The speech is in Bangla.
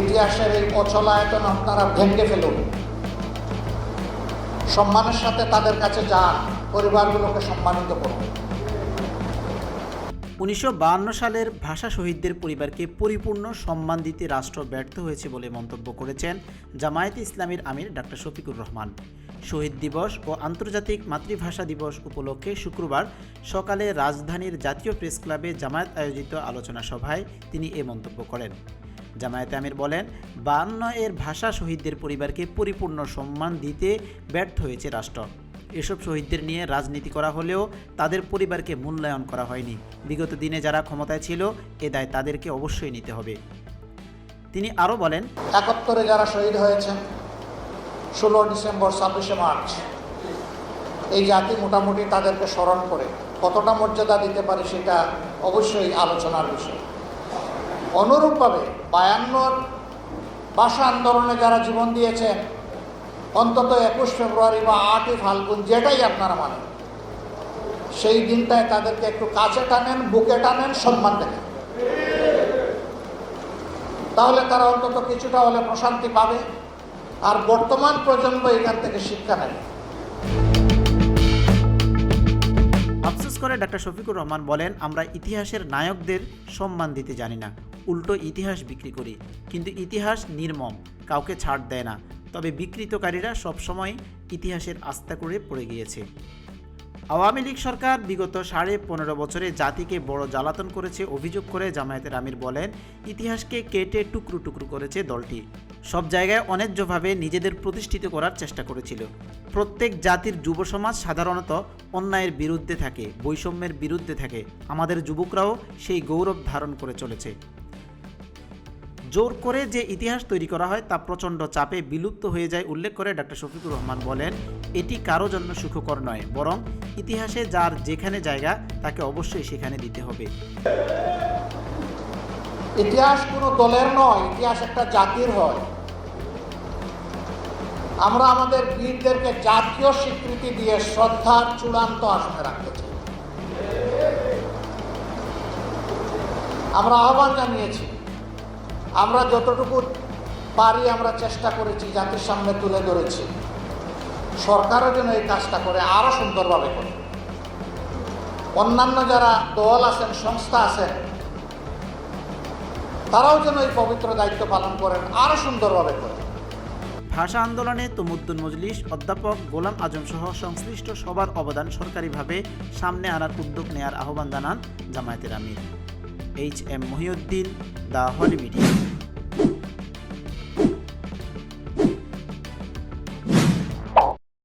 ইতিহাসের এই অচলায়তন আপনারা ভেঙে ফেলুন। সম্মানের সাথে তাদের কাছে যান, পরিবারগুলোকে সম্মানিত করুন। উনিশশো সালের ভাষা শহীদদের পরিবারকে পরিপূর্ণ সম্মান দিতে রাষ্ট্র ব্যর্থ হয়েছে বলে মন্তব্য করেছেন জামায়াতে ইসলামীর আমির ডাক্তার শফিকুর রহমান। শহীদ দিবস ও আন্তর্জাতিক মাতৃভাষা দিবস উপলক্ষে শুক্রবার সকালে রাজধানীর জাতীয় প্রেস ক্লাবে জামায়াত আয়োজিত আলোচনা সভায় তিনি এ মন্তব্য করেন। জামায়াতে আমির বলেন, বায়ান্ন এর ভাষা শহীদদের পরিবারকে পরিপূর্ণ সম্মান দিতে ব্যর্থ হয়েছে রাষ্ট্র। এসব শহীদদের নিয়ে রাজনীতি করা হলেও তাদের পরিবারকে মূল্যায়ন করা হয়নি। বিগত দিনে যারা ক্ষমতায় ছিল এ দায় তাদেরকে অবশ্যই নিতে হবে। তিনি আরও বলেন, একাত্তরে যারা শহীদ হয়েছেন, ষোলো ডিসেম্বর ছাব্বিশে মার্চ, এই জাতি মোটামুটি তাদেরকে স্মরণ করে কতটা মর্যাদা দিতে পারে সেটা অবশ্যই আলোচনার বিষয়। অনুরূপভাবে বায়ান্নর ভাষা আন্দোলনে যারা জীবন দিয়েছেন, অন্তত একুশ ফেব্রুয়ারি বা আটই ফাল্গুন, যেটাই আপনারা মানেন, সেই দিনটায় তাদেরকে একটু কাছে টানেন, বুকে টানেন, সম্মান দেখেন। তাহলে তারা অন্তত কিছুটা হলে প্রশান্তি পাবে, আর বর্তমান প্রজন্ম এখান থেকে শিক্ষা নেবে। করে ডাক্তার শফিকুর রহমান বলেন, আমরা ইতিহাসের নায়কদের সম্মান দিতে জানি না। উল্টো ইতিহাস বিক্রি করি। কিন্তু ইতিহাস নির্মম, কাউকে ছাড় দেয় না। তবে বিকৃতকারীরা সবসময় ইতিহাসের আস্থা করে পড়ে গিয়েছে। আওয়ামী লীগ সরকার বিগত সাড়ে পনেরো বছরে জাতিকে বড় জ্বালাতন করেছে অভিযোগ করে জামায়াতের আমির বলেন, ইতিহাসকে কেটে টুকরো টুকরো করেছে দলটি। সব জায়গায় অন্যায্যভাবে নিজেদের প্রতিষ্ঠিত করার চেষ্টা করেছিল। প্রত্যেক জাতির যুব সমাজ সাধারণত অন্যায়ের বিরুদ্ধে থাকে, বৈষম্যের বিরুদ্ধে থাকে। আমাদের যুবকরাও সেই গৌরব ধারণ করে চলেছে। জোর করে যে ইতিহাস তৈরি করা হয় তা প্রচণ্ড চাপে বিলুপ্ত হয়ে যায় উল্লেখ করে ডক্টর শফিকুর রহমান বলেন, এটি কারও জন্য সুখকর নয়, বরং ইতিহাসে যার যেখানে জায়গা, তাকে অবশ্যই সেখানে দিতে হবে। ইতিহাস কোনো দলের নয়, ইতিহাস একটা জাতির হয়। আমরা আমাদের বীরদেরকে জাতীয় স্বীকৃতি দিয়ে শ্রদ্ধার চূড়ান্ত আসনে রাখতে চাই। আমরা আহ্বান জানিয়েছি আমরা যতটুকু পারি আমরা চেষ্টা করেছি জাতির সামনে তুলে ধরেছি। সরকারও যেন এই কাজটা করে আরও সুন্দরভাবে করে। অন্যান্য যারা দল আছেন, সংস্থা আছেন, তারাও যেন এই পবিত্র দায়িত্ব পালন করেন আরও সুন্দরভাবে করেন ভাষা আন্দোলনে তমুদ্দুন মজলিস, অধ্যাপক গোলাম আজম সহ সংশ্লিষ্ট সবার অবদান সরকারিভাবে সামনে আনার উদ্যোগ নেয়ার আহ্বান জানান জামায়াতের আমির। H M Mohiuddin, the holy media.